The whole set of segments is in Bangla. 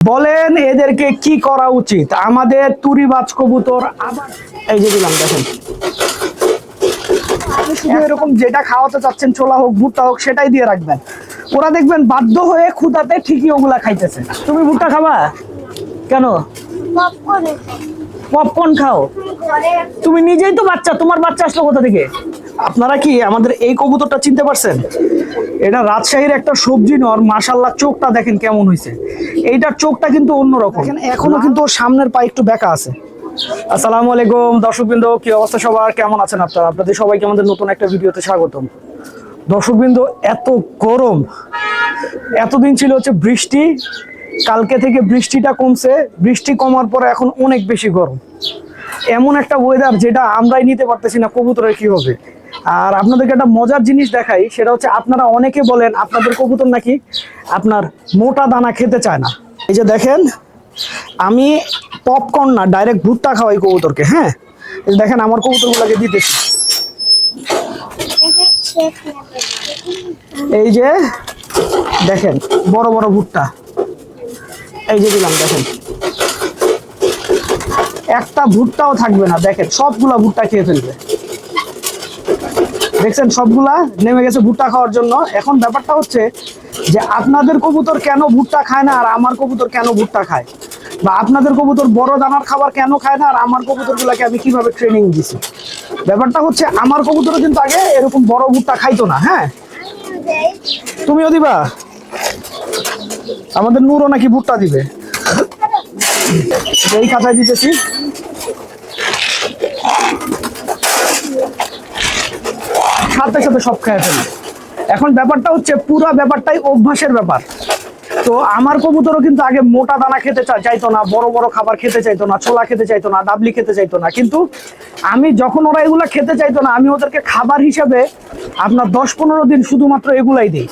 বলেন এদেরকে কি করা উচিত? আমাদের তুরিবাজ কবুতর আবার এই যে দিলাম দেখেন। শুধু এরকম যেটা খাওয়াতে চাচ্ছেন ছোলা হোক ভুট্টা হোক সেটাই দিয়ে রাখবেন। ওরা দেখবেন বাধ্য হয়ে ক্ষুদাতে ঠিকই ওগুলা খাইতেছে। তুমি ভুট্টা খাবা? কেন? পপকর্ন খাও। তুমি নিজেই তো বাচ্চা তোমার বাচ্চা আসলো কোথা থেকে? আপনারা কি আমাদের এই কবুতরটা চিনতে পারছেন? এটা রাজশাহীর একটা সবজি নর মাশাল্লাহ চোখটা দেখেন কেমন হয়েছে এইটার চোখটা কিন্তু অন্যরকম। এখনও কিন্তু সামনের পা একটু বেঁকা আছে। আসসালামু আলাইকুম দর্শকবৃন্দ কি অবস্থা সবার? কেমন আছেন আপনারা? আপনাদের সবাইকে আমাদের নতুন একটা ভিডিওতে স্বাগতম। দর্শকবৃন্দ এত গরম এতদিন ছিল হচ্ছে বৃষ্টি কালকে থেকে বৃষ্টিটা কমছে। বৃষ্টি কমার পরে এখন অনেক বেশি গরম। এমন একটা ওয়েদার যেটা আমরাই নিতে পারতেছি না কবুতরের কি হবে আর আপনাদেরকে একটা মজার জিনিস দেখাই, সেটা হচ্ছে আপনারা অনেকে বলেন আপনাদের কবুতর নাকি আপনার মোটা দানা খেতে চায় না। এই যে দেখেন, আমি পপকর্ন না ডাইরেক্ট ভুট্টা খাওয়াই কবুতরকে হ্যাঁ? দেখেন, আমার কবুতরগুলোকে দিতেছি। এই যে দেখেন, বড় বড় ভুট্টা। এই যে দিলাম, দেখেন। একটা ভুট্টাও থাকবে না, দেখেন, সবগুলা ভুট্টা খেয়ে ফেলবে। দেখছেন, সবগুলা নেমে গেছে ভুট্টা খাওয়ার জন্য। এখন ব্যাপারটা হচ্ছে যে আপনাদের কবুতর কেন ভুট্টা খায় না আর আমার কবুতর কেন ভুট্টা খায়? বা আপনাদের কবুতর বড় দানার খাবার কেন খায় না আর আমার কবুতরগুলোকে আমি কীভাবে ট্রেনিং দিছি? ব্যাপারটা হচ্ছে আমার কবুতরও কিন্তু আগে এরকম বড় ভুট্টা খাইতো না হ্যাঁ? তুমিও দিবা আমাদের নূরও নাকি ভুট্টা দিবে? এই খাতায় দিতেছি। সাথে সাথে সব খেয়ে ফেলবে এখন ব্যাপারটা হচ্ছে পুরো ব্যাপারটাই অভ্যাসের ব্যাপার। তো আমার কবুতরও কিন্তু আগে মোটা দানা খেতে চাইতো না, বড় বড় খাবার খেতে চাইতো না, ছোলা খেতে চাইতো না, ডাবলি খেতে চাইতো না। কিন্তু আমি যখন ওরা এগুলো খেতে চাইতো না, আমি ওদেরকে খাবার হিসাবে আপনার দশ পনেরো দিন শুধুমাত্র এগুলাই দিই।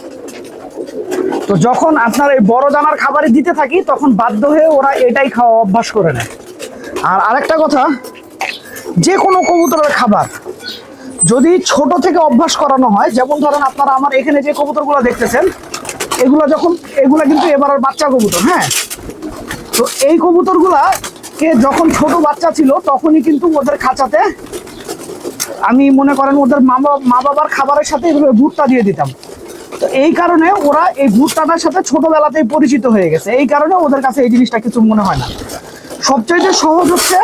তো যখন আপনার এই বড় দানার খাবারই দিতে থাকি, তখন বাধ্য হয়ে ওরা এটাই খাওয়া অভ্যাস করে নেয়। আর আরেকটা কথা, যে কোনো কবুতরের খাবার যদি ছোট থেকে অভ্যাস করানো হয়, যেমন ধরেন আপনারা আমার এখানে যে কবুতরগুলো দেখতেছেন, এগুলো যখন, এগুলা কিন্তু এবার বাচ্চা কবুতর হ্যাঁ? তো এই কবুতরগুলা কে যখন ছোট বাচ্চা ছিল, তখনই কিন্তু ওদের খাঁচাতে আমি মনে করেন ওদের মা মা বাবার খাবারের সাথে এগুলো ভুট্টা দিয়ে দিতাম। তো এই কারণে ওরা এই ভুট্টাটার সাথে ছোটবেলাতেই পরিচিত হয়ে গেছে। এই কারণে ওদের কাছে এই জিনিসটা কিছু মনে হয় না। সবচাইতে সহজ হচ্ছে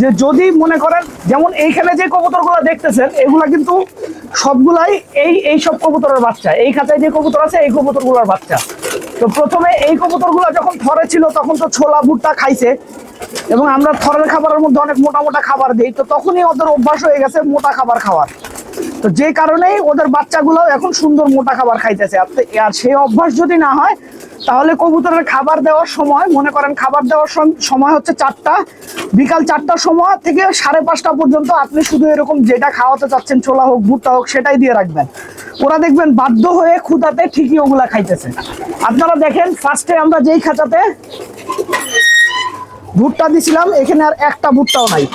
যে যদি মনে করেন, যেমন এইখানে যে কবুতরগুলো দেখতেছেন, এগুলা কিন্তু সবগুলাই এই এই সব কবুতরের বাচ্চা। এই খাঁচায় যে কবুতর আছে, এই কবুতরগুলোর বাচ্চা। তো প্রথমে এই কবুতরগুলো যখন থরে ছিল, তখন তো ছোলা, ভুট্টা খাইছে। এবং আমরা থরের খাবারের মধ্যে অনেক মোটা মোটা খাবার দিই। তো তখনই ওদের অভ্যাস হয়ে গেছে মোটা খাবার খাওয়ার। তো যে কারণেই ওদের বাচ্চাগুলো এখন সুন্দর মোটা খাবার খাইতেছে। আর সেই অভ্যাস যদি না হয় তাহলে কবুতরের খাবার দেওয়ার সময়, মনে করেন খাবার দেওয়ার সম- সময় হচ্ছে চারটা, বিকাল চারটার সময় থেকে সাড়ে পাঁচটা পর্যন্ত আপনি শুধু এরকম যেটা খাওয়াতে চাচ্ছেন, ছোলা হোক, ভুট্টা হোক, সেটাই দিয়ে রাখবেন। ওরা দেখবেন বাধ্য হয়ে ক্ষুদাতে ঠিকই ওগুলা খাইতেছে। আপনারা দেখেন ফার্স্টে আমরা যেই খাঁচাতে ভুট্টা দিছিলাম, এখানে আর একটা ভুট্টাও নাই।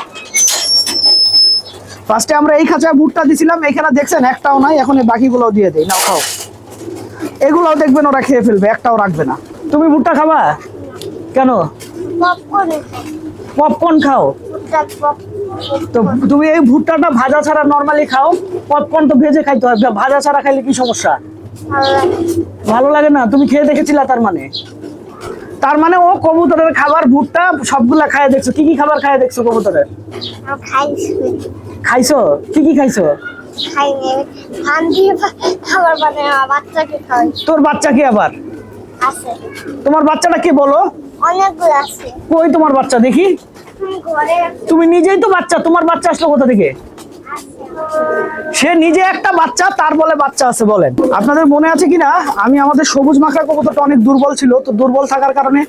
ফার্স্টে আমরা এই খাঁচায় ভুট্টা দিছিলাম, এখানে দেখছেন একটাও নাই, এখন এই বাকিগুলো দিয়ে দেই। না খাও। এগুলোও দেখবেন ওরা খেয়ে ফেলবে একটাও রাখবে না। তুমি ভুট্টা খাবা? কেন? পপকর্ন খাও? তো তুমি এই ভুট্টাটা ভাজা ছাড়া নর্মালি খাও পপকর্ন তো ভেজে খাইতে হয় ভাজা ছাড়া খাইলে কি সমস্যা? ভালো লাগে না। তুমি খেয়ে দেখেছিলা তার মানে? তার মানে ও কবুতরের খাবার ভুট্টা সবগুলা খায় দেখছ। কি কি খাবার খায় দেখছ কবুতরের? খাইছো? কি কি খাইছো? খাইনি ধান দিয়ে খাবার বানায় আমার বাচ্চাকে খাওয়াই। তোর বাচ্চা কি আবার? আছে। তোমার বাচ্চাটা কি বলো? অনেকগুলো আছে। কই তোমার বাচ্চা দেখি। তুমি নিজেই তো বাচ্চা তোমার বাচ্চা আসলো কোথা থেকে? সে নিজে একটা বাচ্চা তার বলে বাচ্চা আছে বলেন। আপনাদের মনে আছে কিনা? আমি আমাদের সবুজ মাখরা কবুতরটা অনেক দুর্বল ছিল তো দুর্বল থাকার কারণে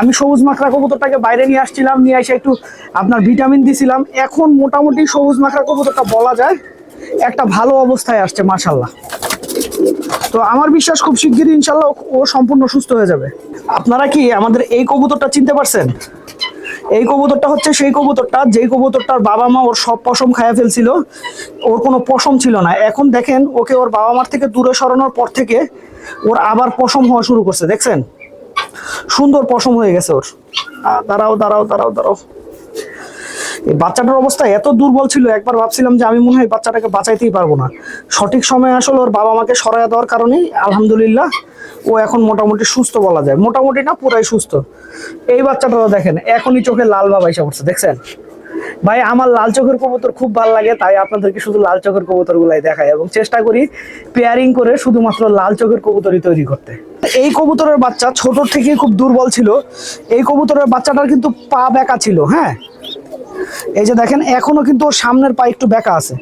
আমি সবুজ মাখরা কবুতরটাকে বাইরে নিয়ে আসছিলাম নিয়ে এসে একটু আপনার ভিটামিন দিছিলাম। এখন মোটামুটি সবুজ মাখরা কবুতরটা বলা যায়। একটা ভালো অবস্থায় আসছে মাশাল্লাহ তো আমার বিশ্বাস খুব শিগগিরই ইনশাল্লাহ ও- সম্পূর্ণ সুস্থ হয়ে যাবে। আপনারা কি আমাদের এই কবুতরটা চিনতে পারছেন? এই কবুতরটা হচ্ছে সেই কবুতরটা, যেই কবুতরটার বাবা মা ওর সব পশম খাইয়া ফেলছিল, ওর কোনো পশম ছিল না। এখন দেখেন, ওকে ওর বাবা মার থেকে দূরে সরানোর পর থেকে ওর আবার পশম হওয়া শুরু করছে, দেখছেন? সুন্দর পশম হয়ে গেছে ওর। দাঁড়াও দাঁড়াও দাঁড়াও দাঁড়াও। এই বাচ্চাটার অবস্থা এত দুর্বল ছিল, একবার ভাবছিলাম যে আমি মনে হয় বাচ্চাটাকে বাঁচাইতেই পারব না। সঠিক সময়ে আসলে ওর বাবা মাকে সরাইয়া দেওয়ার কারণেই আলহামদুলিল্লাহ ও এখন মোটামুটি সুস্থ বলা যায়। মোটামুটি না, পুরাই সুস্থ। এই বাচ্চাটাও দেখেন, এখনই চোখে লাল বাবা এসে পড়ছে, দেখছেন? ভাই, আমার লাল চোখের কবুতর খুব ভালো লাগে, তাই আপনাদেরকে শুধু লাল চোখের কবুতর গুলাই দেখাই এবং চেষ্টা করি পেয়ারিং করে শুধুমাত্র লাল চোখের কবুতরই তৈরি করতে। এই কবুতরের বাচ্চা ছোট থেকে খুব দুর্বল ছিল। এই কবুতরের বাচ্চাটার কিন্তু পা বেঁকা ছিল হ্যাঁ? এই যে দেখেন, এখনও কিন্তু ওর সামনের পা একটু বেঁকা আছে।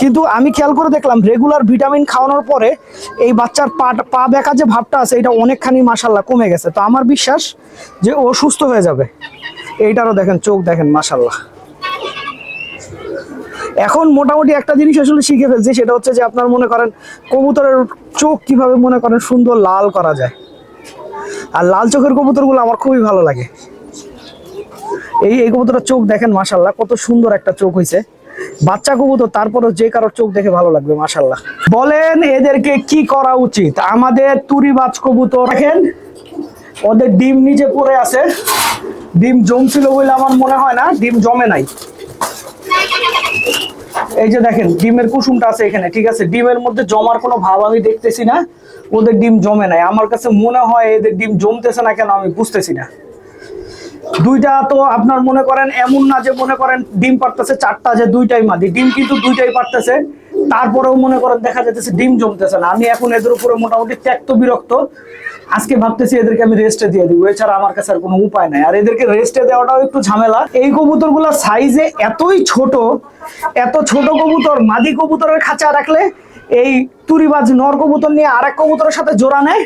কিন্তু আমি খেয়াল করে দেখলাম রেগুলার ভিটামিন খাওয়ানোর পরে এই বাচ্চার পা পা বেঁকা যে ভাবটা আছে, এটা অনেকখানি মাসাল্লাহ কমে গেছে। তো আমার বিশ্বাস যে ও সুস্থ হয়ে যাবে। এইটারও দেখেন চোখ, দেখেন মাসাল্লাহ এখন মোটামুটি একটা জিনিস আসলে শিখে ফেলছি, সেটা হচ্ছে যে আপনার মনে করেন, কবুতরের চোখ কীভাবে মনে করেন সুন্দর লাল করা যায়। আর লাল চোখের কবুতরগুলো আমার খুবই ভালো লাগে। এই এই কবুতরের চোখ দেখেন মাসাল্লাহ কত সুন্দর একটা চোখ হয়েছে বাচ্চা কবুতর, তারপরও যে কারোর চোখ দেখে ভালো লাগবে মাসাল্লাহ বলেন, এদেরকে কি করা উচিত? আমাদের তুরিবাজ কবুতর, দেখেন, ওদের ডিম নিচে পড়ে আছে। ডিম জমছিল বলে আমার মনে হয় না, ডিম জমে নাই। এই যে দেখেন, ডিমের কুসুমটা আছে এখানে, ঠিক আছে? ডিমের মধ্যে জমার কোনো ভাব আমি দেখতেছি না, ওদের ডিম জমে নাই। আমার কাছে মনে হয় এদের ডিম জমতেছে না কেন, আমি বুঝতেছি না। দুইটা তো আপনার মনে করেন এমন না যে মনে করেন ডিম পারতেছে চারটা যে দুইটাই মাদি। ডিম কিন্তু দুইটাই পারতেছে। তারপরেও মনে করেন দেখা যাচ্ছে ডিম জমতেছে না। আমি এখন এদের উপরে মোটামুটি ত্যক্ত বিরক্ত। আজকে ভাবতেছি এদেরকে আমি রেস্টে দিয়ে দিব। এছাড়া আমার কাছে আর কোনো উপায় নাই। আর এদেরকে রেস্টে দেওয়াটাও একটু ঝামেলা। এই কবুতরগুলো সাইজে এতই ছোট, এত ছোট কবুতর, মাদি কবুতরের খাঁচা রাখলে এই তুরিবাজ নর কবুতর নিয়ে আরেক কবুতরের সাথে জোড়া নেয়।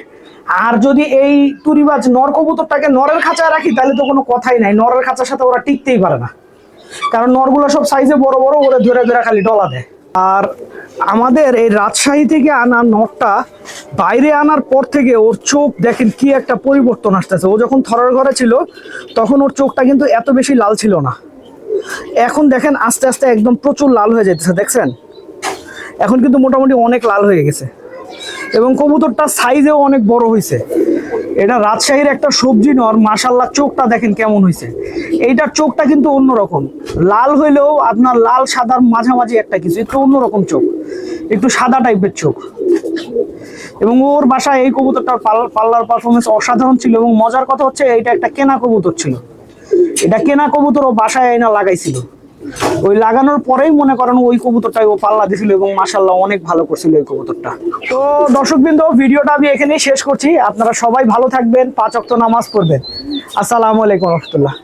আর যদি এই তুরিবাজ নর কবুতরটাকে নরের খাঁচায় রাখি, তাহলে তো কোনো কথাই নাই। নরের খাঁচার সাথে ওরা টিকতেই পারে না। কারণ নরগুলো সব সাইজে বড় বড় ওরা ধরে ধরে খালি ডলা দেয়। আর আমাদের এই রাজশাহী থেকে আনা নটটা বাইরে আনার পর থেকে ওর চোখ দেখেন কি একটা পরিবর্তন আসতেছে। ও যখন থরের ঘরে ছিল, তখন ওর চোখটা কিন্তু এত বেশি লাল ছিল না। এখন দেখেন আস্তে আস্তে একদম প্রচুর লাল হয়ে যেতেছে দেখছেন? এখন কিন্তু মোটামুটি অনেক লাল হয়ে গেছে। এবং কবুতরটা সাইজেও অনেক বড় হয়েছে এটা রাজশাহীর একটা সবজি নর মাশাল্লাহ চোখটা দেখেন কেমন হয়েছে এইটার চোখটা কিন্তু অন্যরকম। লাল হইলেও আপনার লাল, সাদার মাঝামাঝি একটা কিছু, একটু অন্যরকম চোখ। একটু সাদা টাইপের চোখ। এবং ওর বাসায় এই কবুতরটার পাল- পাল্লার পারফরমেন্স অসাধারণ ছিল এবং মজার কথা হচ্ছে এটা একটা কেনা কবুতর ছিল। এটা কেনা কবুতর ও বাসায় এনে লাগাইছিল। ওই লাগানোর পরেই মনে করেন ওই কবুতরটাই ও পাল্লা দিছিল এবং মাসাল্লাহ অনেক ভালো করছিল ওই কবুতরটা। তো দর্শকবৃন্দ, ভিডিওটা আমি এখানেই শেষ করছি। আপনারা সবাই ভালো থাকবেন, পাঁচ অক্ত নামাজ পড়বেন। আসসালামু আলাইকুম রহমতুল্লাহ।